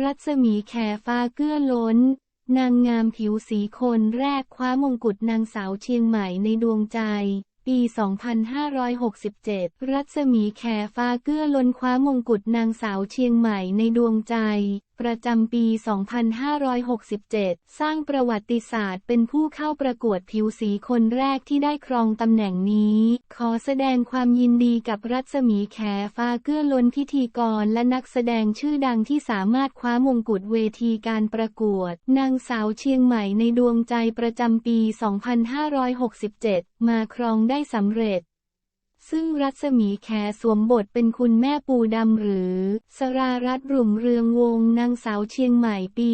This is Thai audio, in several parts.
รัศมีแขฟ้าเกื้อล้น นางงามผิวสีคนแรกคว้ามงกุฎนางสาวเชียงใหม่ในดวงใจ ปี 2567 รัศมีแขฟ้าเกื้อล้นคว้ามงกุฎนางสาวเชียงใหม่ในดวงใจประจำปี 2567 สร้างประวัติศาสตร์เป็นผู้เข้าประกวดผิวสีคนแรกที่ได้ครองตำแหน่งนี้ ขอแสดงความยินดีกับรัศมีแขฟ้าเกื้อล้นพิธีกรและนักแสดงชื่อดังที่สามารถคว้ามงกุฎเวทีการประกวด นางสาวเชียงใหม่ในดวงใจประจำปี 2567 มาครองได้สำเร็จ ซึ่งรัศมีแขสวมบทเป็นคุณแม่ปูดำหรือ สรารัตน์รุ่งเรืองวงนางสาวเชียงใหม่ปี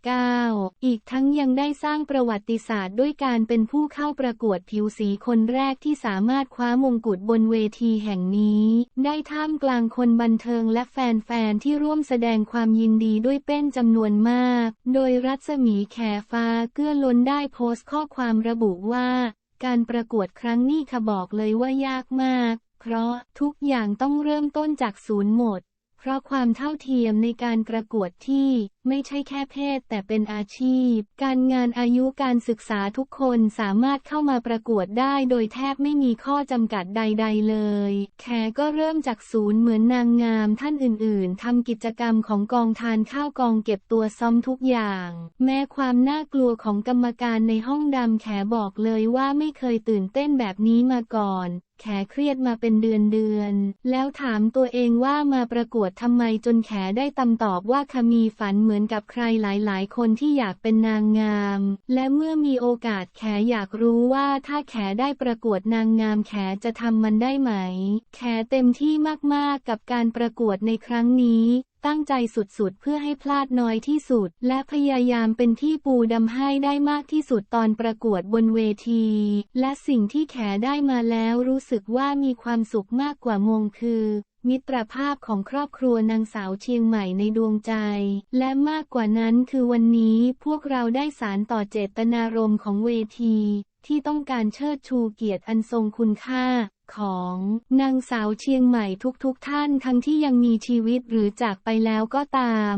2529 อีกทั้งยังได้สร้างประวัติศาสตร์ด้วยการเป็นผู้เข้าประกวดผิวสีคนแรกที่สามารถคว้ามงกุฎบนเวทีแห่งนี้ ได้ท่ามกลางคนบันเทิงและแฟนๆที่ร่วมแสดงความยินดีด้วยเป็นจำนวนมาก โดยรัศมีแขฟ้าเกื้อล้นได้โพสต์ข้อความระบุว่า การประกวดครั้งนี้ค่ะบอกเลยว่ายากมาก เพราะทุกอย่างต้องเริ่มต้นจากศูนย์หมด เพราะความเท่าเทียมในการประกวดที่ไม่ใช่แค่เพศแต่เป็นอาชีพ การงานอายุการศึกษาทุกคนสามารถเข้ามาประกวดได้โดยแทบไม่มีข้อจำกัดใด ๆ เลย แขก็เริ่มจากศูนย์เหมือนนางงามท่านอื่น ๆทำกิจกรรมของกองทานข้าวกองเก็บตัวซ้อมทุกอย่าง แม้ความน่ากลัวของกรรมการในห้องดำแขบอกเลยว่าไม่เคยตื่นเต้นแบบนี้มาก่อน แขเครียดมาเป็นเดือนเดือนๆแล้วถามตัวเองว่ามาประกวดทำไมจนแขได้ตำตอบว่าคมีฝันเหมือนกับใครหลายๆ คนที่อยากเป็นนางงาม และเมื่อมีโอกาสแขอยากรู้ว่าถ้าแขได้ประกวดนางงามแขจะทำมันได้ไหม แขเต็มที่มากๆกับการประกวดในครั้งนี้ ตั้งใจสุดๆ เพื่อให้พลาดน้อยที่สุด และพยายามเป็นที่ปูดำให้ได้มากที่สุดตอนประกวดบนเวที และสิ่งที่แขได้มาแล้วรู้สึกว่ามีความสุขมากกว่ามงคือมิตรภาพของครอบครัวนางสาวเชียงใหม่ในดวงใจ และมากกว่านั้นคือวันนี้พวกเราได้สารต่อเจตนารมณ์ของเวที ที่ต้องการเชิดชูเกียรติอันทรงคุณค่า ของนางสาวเชียงใหม่ทุกๆทท่านทั้งที่ยังมีชีวิตหรือจากไปแล้วก็ตาม